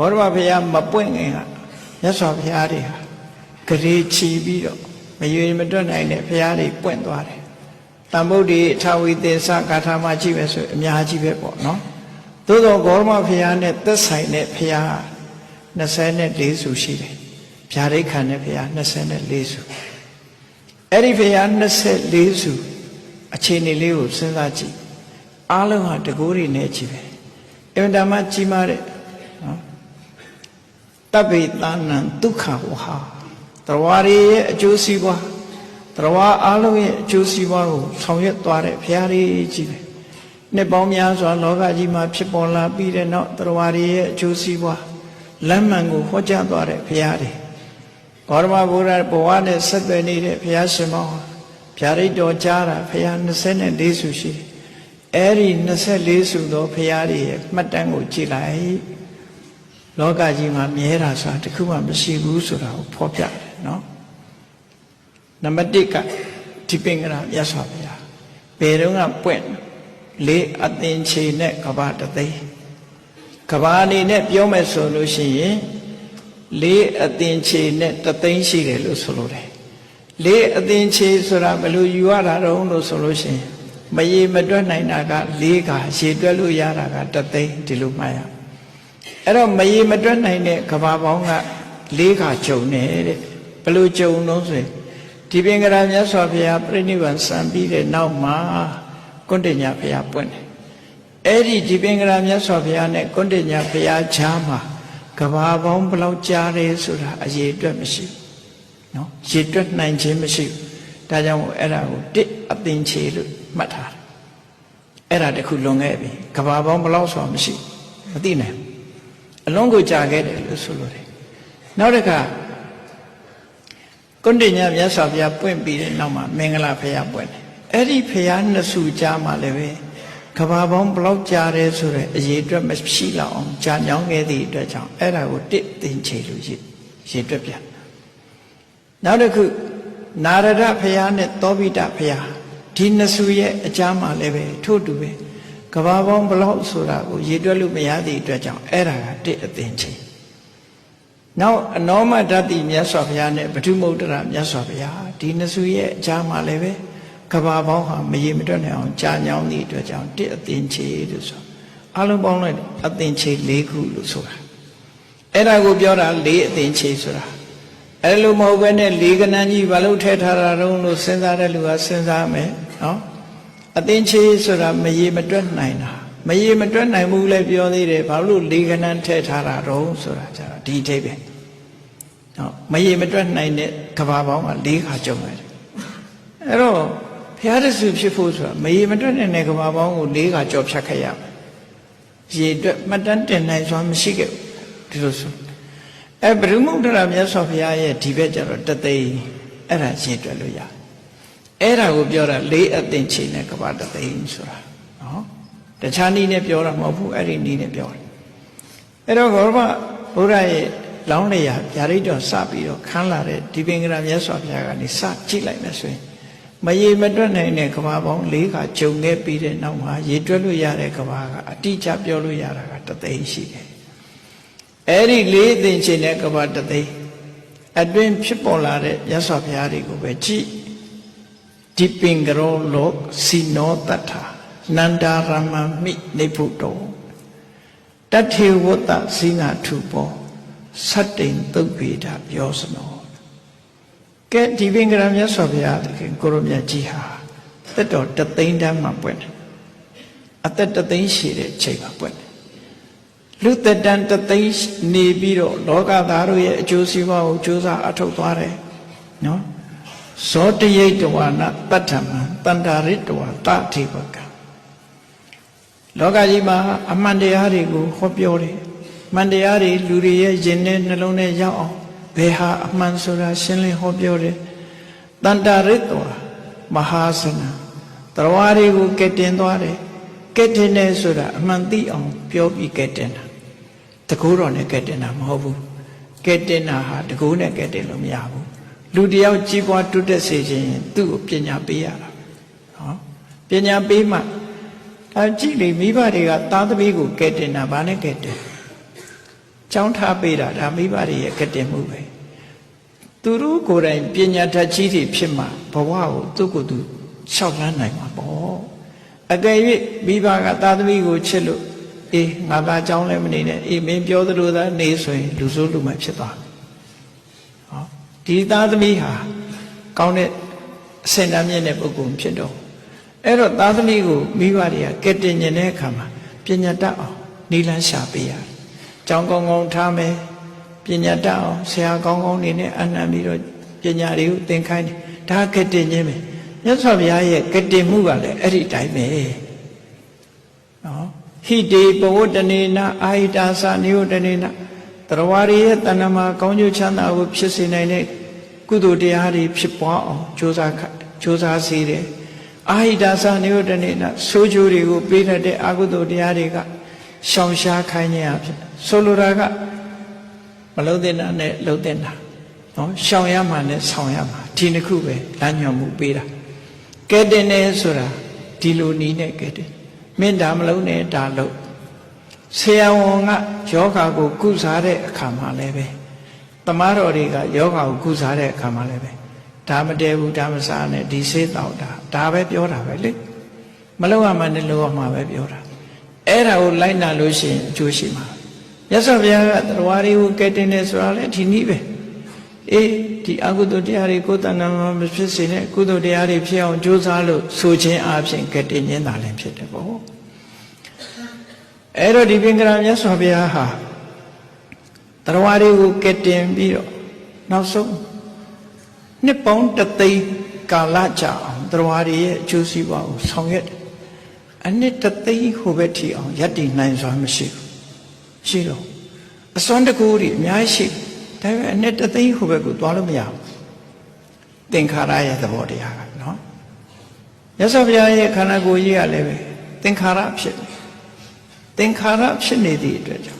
ဂေါရမဘုရားမပွင့်ခင်ကမြတ်စွာဘုရားတွေဟာဂရေချီပြီးတော့မရွေမတွက်နိုင်တဲ့ဘုရားတွေပွင့်သွားတယ်တမ္ဗုဒ္ဓိအထာဝိသေသဂါထာမှာကြည့်ပဲဆိုအများကြီးပဲပေါ့နော်သို့သောဂေါရမဘုရားနဲ့သက်ဆိုင်တဲ့ဘုရား24စုရှိတယ်ဗျာဒိတ်ခံတဲ့ဘုရား24စုအဲ့ဒီဘုရား24စုအခြေအနေလေးကိုစဉ်းစားကြည့်အားလုံးဟာတကိုးတွေနဲ့ကြည့်ပဲအင်တာမကြီးမားတဲ့နော် တပ္ပိသနံဒုက္ခဝဟာတရားရရဲ့အကျိုးစီးပွားတရားအားလုံးရဲ့အကျိုးစီးပွားကိုဆောင်ရွက်သွားတဲ့ဘုရားကြီးကြီးပဲနှစ်ပေါင်းများစွာလောကကြီးမှာဖြစ်ပေါ်လာပြီးတဲ့နောက်တရားရရဲ့အကျိုးစီးပွားလမ်းမှန်ကိုဟောကြားသွားတဲ့ဘုရားတွေဘောရမဘုရားဘဝနဲ့ဆက်သွယ်နေတဲ့ဘုရားရှင်မောဗျာဒိတ်တော်ကြားတာဘုရား24စုရှိတယ်အဲ့ဒီ24စုသောဘုရားတွေရဲ့မှတ်တမ်းကိုကြည့်လိုက် လောကကြီးမှာမြဲတာဆိုတာတခုမှမရှိဘူးဆိုတာကိုဖော်ပြတယ်နော်နံပါတ်1ကဒီပင်ကရာမြတ်စွာဘုရားဘယ်တော့ကပွင့်လေးအသင်ချေနဲ့ကဘာတသိန်းကဘာအနေနဲ့ပြောမယ်ဆိုလို့ရှိရင်လေးအသင်ချေနဲ့တသိန်းရှိတယ်လို့ဆိုလိုတယ်လေးအသင်ချေဆိုတာဘယ်လိုယူရတာတုံးလို့ဆိုလို့ရှိရင်မရေမတွက်နိုင်တာကလေးကရေတွက်လို့ရတာကတသိန်းဒီလိုမှတ်ရအဲ့ တော့မရေမတွက်နိုင်တဲ့ကဘာပေါင်းကလေးကဂျုံနေတဲ့ဘယ်လိုဂျုံလို့ဆိုရင်ဒီပင်ကရာမြတ်စွာဘုရားပြိဋိဘံစံပြီးတဲ့နောက်မှာကွန်တညာဘုရားပွင့်တယ်အဲ့ဒီဒီပင်ကရာမြတ်စွာဘုရားနဲ့ကွန်တညာဘုရားချားမှာကဘာပေါင်းဘယ်လောက်ကြားတယ်ဆိုတာအရေးအတွက်မရှိဘူးနော်ရေတွက်နိုင်ခြင်းမရှိဘူးဒါကြောင့်အဲ့ဒါကိုတစ်အသင်ချေလို့မှတ်ထားတယ်အဲ့ဒါတခုလွန်ခဲ့ပြီကဘာပေါင်းဘယ်လောက်ဆိုတာမရှိမသိနိုင်ဘူး အလုံးကိုကြာခဲ့တယ်လို့ဆိုလို့တယ်နောက်တစ်ခါကွန်တညာမြတ်စွာဘုရားပွင့်ပြီးတဲ့နောက်မှာမင်္ဂလာဖရာပွင့်တယ်အဲ့ဒီဖရာနှစ်စုကြားမှာလည်းပဲကဘာပေါင်းဘလောက်ကြားတယ်ဆိုတော့အရေးအတွက်မရှိလောက်အောင်ကြာညောင်းခဲ့သည့်အတွက်ကြောင့်အဲ့ဒါကိုတစ်သင်ချေလို့ရေးရေးတွက်ပြန်နောက်တစ်ခုနာရဒဖရာနဲ့သောဘိတဖရာဒီနှစ်စုရဲ့အကြားမှာလည်းပဲထို့တူပဲ ကဘာပေါင်းဘလောက်ဆိုတာကိုရေးတွက်လို့မရသည့်အတွက်ကြောင့်အဲ့ဒါကတစ်အသင်ချေနောက်အနောမဓာတိမြတ်စွာဘုရားနဲ့ပထုမုဒ္ဒရာမြတ်စွာဘုရားဒီနှစ်စုရဲ့အကြားမှာလည်းပဲကဘာပေါင်းဟာမရေမတွက်နိုင်အောင်ကြာညောင်းသည့်အတွက်ကြောင့်တစ်အသင်ချေလို့ဆိုအလုံးပေါင်းလိုက်အသင်ချေ၄ခုလို့ဆိုတာအဲ့ဒါကိုပြောတာ၄အသင်ချေဆိုတာအဲ့လိုမဟုတ်ဘဲနဲ့၄ကဏ္ဍကြီးဘာလို့ထည့်ထားတာတုံးလို့စဉ်းစားတဲ့လူကစဉ်းစားမယ်နော် အသင်ချေဆိုတာမရေမတွက်နိုင်တာမရေမတွက်နိုင်ဘူးလည်းပြောသေးတယ်ဘာလို့၄ကဏ္ဍထည့်ထားတာတုံးဆိုတာကြတာဒီအထိပ္ပယ်နော်မရေမတွက်နိုင်တဲ့ကဘာပေါင်းက၄ခါကြုံရတယ်အဲ့တော့ဘုရားတဆူဖြစ်ဖို့ဆိုတာမရေမတွက်နိုင်တဲ့ကဘာပေါင်းကို၄ခါကြော်ဖြတ်ခဲ့ရမယ်ရေအတွက်မှတ်တမ်းတင်နိုင်စွာမရှိခဲ့ဘူးဒီလိုဆိုအဲဘုရုမုဒ္ဒရာမြတ်စွာဘုရားရဲ့ဒီဘက်ကျတော့တသိန်းအဲ့ဒါရေတွက်လို့ရ အဲ့ဒါကိုပြောတာလေးအသင်ချိန်နဲ့ကဘာတသိန်းဆိုတာနော်တခြားနည်းနဲ့ပြောတာမဟုတ်ဘူးအဲ့ဒီနည်းနဲ့ပြောတယ်အဲ့တော့ဘောရမဘုရားရဲ့လောင်းလျာဗျာဒိတ်တော်စပြီးတော့ခန်းလာတဲ့ဒီပင်ကရာမြတ်စွာဘုရားကနေစကြည့်လိုက်မယ်ဆိုရင်မရေမတွက်နိုင်တဲ့ကဘာပေါင်း၄ခါဂျုံခဲ့ပြီးတဲ့နောက်မှာရေတွက်လို့ရတဲ့ကဘာကအတိအကျပြောလို့ရတာကတသိန်းရှိတယ်အဲ့ဒီလေးသိင်ချိန်တဲ့ကဘာတသိန်းအတွင်းဖြစ်ပေါ်လာတဲ့မြတ်စွာဘုရားတွေကိုပဲကြည့် ဒီပင်ကရောလောစီနောတတ္ထာနန္ဒာရမမိနေဖုတောတထေဝတ္တဇိနာထုဘောသတ္တိန်သုတ်ပေတာပြောစနောကဲဒီပင်ကရမြတ်စွာဘုရားသခင်ကိုရမြတ်ကြီးဟာတက်တော်တသိန်းတန်းမှပွင့်တယ်အသက်တသိန်းရှိတဲ့ချိန်မှာပွင့်တယ်လူသက်တန်းတသိန်းနေပြီးတော့လောကသားတို့ရဲ့အကျိုးစီးပွားကိုကြိုးစားအထောက်သွားတယ်နော် ဇောတရိတ်တဝနာတတ္ထမံတန္တာရိတဝတတိပကလောကကြီးမှာအမှန်တရားတွေကိုဟောပြောတယ်မှန်တရားတွေလူတွေရဲ့ယင်နဲ့နှလုံးထဲရောက်အောင်ဘယ်ဟာအမှန်ဆိုတာရှင်းလင်းဟောပြောတယ်တန္တာရိတဝမဟာစနတရားတွေကိုကဲတင်သွားတယ်ကဲတင်တယ်ဆိုတာအမှန်သိအောင်ပြောပြီးကဲတင်တာတကူတော်နဲ့ကဲတင်တာမဟုတ်ဘူးကဲတင်တာဟာတကူနဲ့ကဲတင်လို့မရဘူး လူတယောက်ကြီးပွားတိုးတက်စေခြင်းသူ့ကိုပညာပေးရတာနော်ပညာပေးမှအဲကြည့်လေမိဘတွေကသားသမီးကိုကဲတင်တာဘာနဲ့ကဲတင်ကြောင်းထားပေးတာဒါမိဘတွေရဲ့ကတင်မှုပဲသူတို့ကိုယ်တိုင်ပညာတတ်ကြီးတွေဖြစ်မှဘဝကိုသူ့ကိုယ်သူလျှောက်လန်းနိုင်မှာပေါ့အကယ်၍မိဘကသာသမီကိုချစ်လို့အေးငါသားကြောင်းလည်းမနေနဲ့အေးမင်းပြောသလိုသာနေဆိုရင်လူဆိုးလူမိုက်ဖြစ်သွားတယ်ဟော ဒီသားသမီးဟာကောင်းတဲ့အစင်တမ်းမြင့်တဲ့ပုဂ္ဂိုလ်ဖြစ်တော့အဲ့တော့သားသမီးကိုမိဘတွေကကဲတင်ကျင်တဲ့အခါမှာပညာတတ်အောင်နီလန်းရှာပေးရတယ်။ကြောင်းကောင်းကောင်းထားမယ်ပညာတတ်အောင်ဆရာကောင်းကောင်းနေနဲ့အနံပြီးတော့ပညာတွေကိုသင်ခိုင်းတယ်။ဒါကဲတင်ခြင်းပဲ။မြတ်စွာဘုရားရဲ့ကဲတင်မှုကလည်းအဲ့ဒီတိုင်းပဲ။နော်ဟိတေပဝတ္တနေနအာဟိတာသနိယတနေနတရဝရရဲ့တဏ္ဍမှာကောင်းကျိုးချမ်းသာကိုဖြစ်စေနိုင်တဲ့ ကုသိုလ်တရားတွေဖြစ်ပွားအောင်ကြိုးစားကြိုးစားစေတယ်အာဟိတာသနိယတနေနဆိုးကျိုးတွေကိုပေးတတ်တဲ့အကုသိုလ်တရားတွေကရှောင်ရှားခိုင်းခြင်းအဖြစ်ဆိုလိုတာကမလုံးတဲ့နာနဲ့လုံးတဲ့နာနော်ရှောင်ရမှနဲ့ဆောင်ရမှာဒီနှစ်ခုပဲလမ်းညွှန်မှုပေးတာကဲတင်နေဆိုတာဒီလိုနီးနဲ့ကဲတင်မင်းဒါမလုံးနဲ့ဒါလုံးဆရာဝန်ကယောဂါကိုကုစားတဲ့အခါမှာလည်းပဲတ မားတော်တွေကယောဂါကိုကုစားတဲ့အခါမှာလည်းပဲဒါမတည်ဘူးဒါမစားနဲ့ဒီဆေးတောက်တာဒါပဲပြောတာပဲလေမလုံးရမှနဲ့လုံးရမှပဲပြောတာအဲ့ဒါကိုလိုက်နာလို့ရှိရင်အကျိုးရှိမှာမြတ်စွာဘုရားကတရားတွေကိုကဲတင်နေဆိုတာလေဒီနည်းပဲအေးဒီအကုသိုလ်တရားတွေကိုယ်တဏ္ဍာမှာမဖြစ်စေနဲ့ကုသိုလ်တရားတွေဖြစ်အောင်ကြိုးစားလို့ဆိုခြင်းအပြင်ကဲတင်ခြင်းသာလည်းဖြစ်တယ်ပေါ့အဲ့တော့ဒီပင်ကရာမြတ်စွာဘုရားဟာ တရားတွေကိုကဲတင်ပြီးတော့နောက်ဆုံးနှစ်ပေါင်းတသိန်းကာလကြာအောင်တရားတွေရဲ့အကျိုးစီးပွားကိုဆောင်ရွက်တယ်အနှစ်တသိန်းဟိုဘက်ထီအောင်ယက်တည်နိုင်စွာမရှိဘူးရှိတော့အစွမ်းတကူတွေအများကြီးရှိဒါပေမဲ့အနှစ်တသိန်းဟိုဘက်ကိုသွားလို့မရဘူးသင်္ခါရရဲ့သဘောတရားကနော်ရသော်ဘုရားရဲ့ခန္ဓာကိုယ်ကြီးကလည်းပဲသင်္ခါရဖြစ်တယ်သင်္ခါရဖြစ်နေသည့်အတွက်ကြောင့်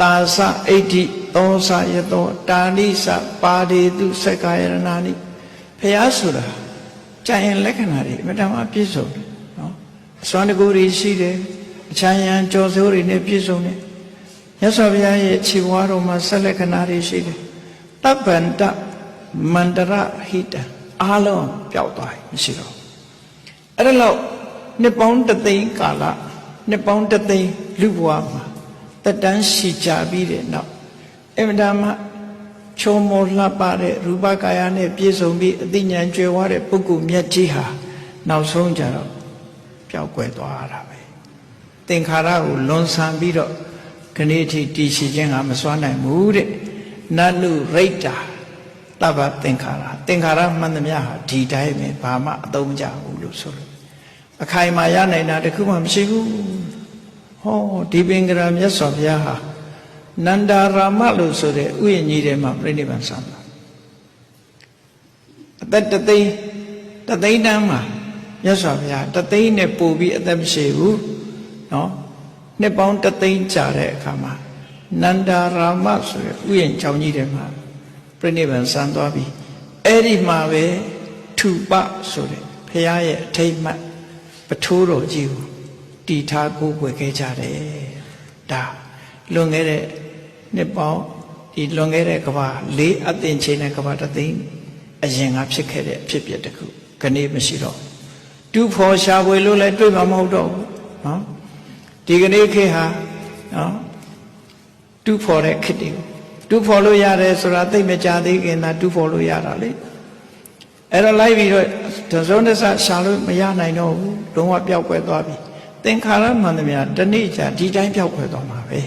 တာသအဋ္ဌိသောသယသောတာဏိသပါဒေတုစက္ကာယရဏာနိဘုရားဆိုတာကြာရင်လက္ခဏာတွေအမြဲတမ်းပြည့်စုံတယ်နော်အစွမ်းတကူတွေရှိတယ်အချမ်းရံကြော်စိုးတွေနဲ့ပြည့်စုံတယ်မြတ်စွာဘုရားရဲ့ခြေဝါးတော်မှာဆက်လက္ခဏာတွေရှိတယ်တပ္ပန္တမန္တရဟိတအားလုံးပျောက်သွားပြီမရှိတော့အဲ့ဒါလို့နှစ်ပေါင်းတသိန်းကာလနှစ်ပေါင်းတသိန်းလူဘဝမှာ တက်တန်းရှိကြပြီးတဲ့နောက်အင်မတန်မှချုံမောလှပတဲ့ရူပကာယနဲ့ပြည့်စုံပြီးအသိဉာဏ်ကျွယ်ဝတဲ့ပုဂ္ဂိုလ်မြတ်ကြီးဟာနောက်ဆုံးကြတော့ပျောက်ကွယ်သွားရတာပဲသင်္ခါရကိုလွန်ဆန်ပြီးတော့ခဏအထိတည်ရှိခြင်းကမစွမ်းနိုင်ဘူးတဲ့နတ်လူရိတ်တာတပ္ပသင်္ခါရသင်္ခါရမှန်သမျှဟာဒီတိုင်းပဲဘာမှအသုံးမကျဘူးလို့ဆိုလို့အခိုင်အမာရနိုင်တာတခုမှမရှိဘူး ဟောဒီပင်ကရာမြတ်စွာဘုရားဟာနန္ဒာရာမလို့ဆိုတဲ့ဥယျာဉ်ကြီးထဲမှာပြိဋိဘံဆံတာအသက်တသိန်းတသိန်းတန်းမှာမြတ်စွာဘုရားတသိန်းနဲ့ပို့ပြီးအသက်မရှိဘူးเนาะနှစ်ပေါင်းတသိန်းကြာတဲ့အခါမှာနန္ဒာရာမဆိုတဲ့ဥယျာဉ်ချောင်းကြီးထဲမှာပြိဋိဘံဆံသွားပြီးအဲ့ဒီမှာပဲထူပဆိုတဲ့ဘုရားရဲ့အထိတ်မှတ်ပထိုးတော်ကြီးကို တည်ထားကိုးကွယ်ခဲ့ကြတယ်ဒါလွန်ခဲ့တဲ့နှစ်ပေါင်းဒီလွန်ခဲ့တဲ့ကဘာလေးအသင်ချိန်တဲ့ကဘာတသိန်းအရင်ကဖြစ်ခဲ့တဲ့အဖြစ်အပျက်တစ်ခုခဏမရှိတော့တူဖော်ရှာဖွေလို့လည်းတွေ့မှာမဟုတ်တော့ဘူးနော်ဒီကနေ့ခေတ်ဟာနော်တူဖော်တဲ့ခေတ်တွေတူဖော်လို့ရတယ်ဆိုတာသိမကြသေးခင်သာတူဖော်လို့ရတာလေအဲ့တော့လိုက်ပြီးတော့ဒဇုံးတဆရှာလို့မရနိုင်တော့ဘူးလုံးဝပျောက်ကွယ်သွားပြီ သင်္ခါရမှန်သမျှတနေ့ကြာဒီတိုင်းပျောက်ကွယ်သွားမှာပဲ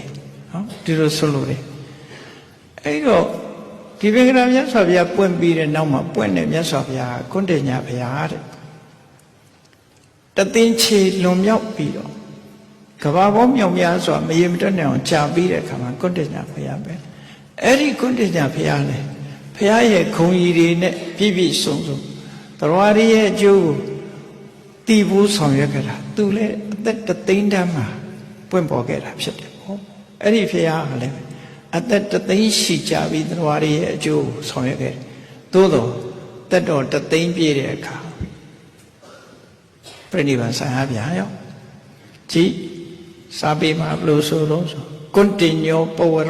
နော်ဒီလိုဆိုလို့လေအဲ့တော့ဒီပင်ကရာမြတ်စွာဘုရားပွင့်ပြီးတဲ့နောက်မှာပွင့်တဲ့မြတ်စွာဘုရားကွန်းတင်ညာဘုရားတဲ့တသိန်းချေလွန်မြောက်ပြီးတော့ကဘာဘောမြောင်များစွာမရေမတွက်နိုင်အောင်ကြာပြီးတဲ့အခါမှာကွန်းတင်ညာဘုရားပဲအဲ့ဒီကွန်းတင်ညာဘုရားလေဘုရားရဲ့ဂုံကြီးတွေနဲ့ပြည့်ပြည့်စုံစုံတော်ရည်ရဲ့အကျိုးကိုတည်ဖို့ဆောင်ရွက်ကြတာသူလည်းအ သက်တသိန်းတန်းမှာပွင့်ပေါ်ခဲ့တာဖြစ်တယ်ဟောအဲ့ဒီဖရာကလည်းအသက်တသိန်းရှိကြပြီသရဝရရဲ့အကျိုးကိုဆောင်ရွက်ခဲ့တယ်သို့တော့တက်တော်တသိန်းပြည့်တဲ့အခါပြိဋိဘံဆံရပြန်ရောကြည်စာပေမှာဘယ်လိုဆိုလို့ဆို continuo power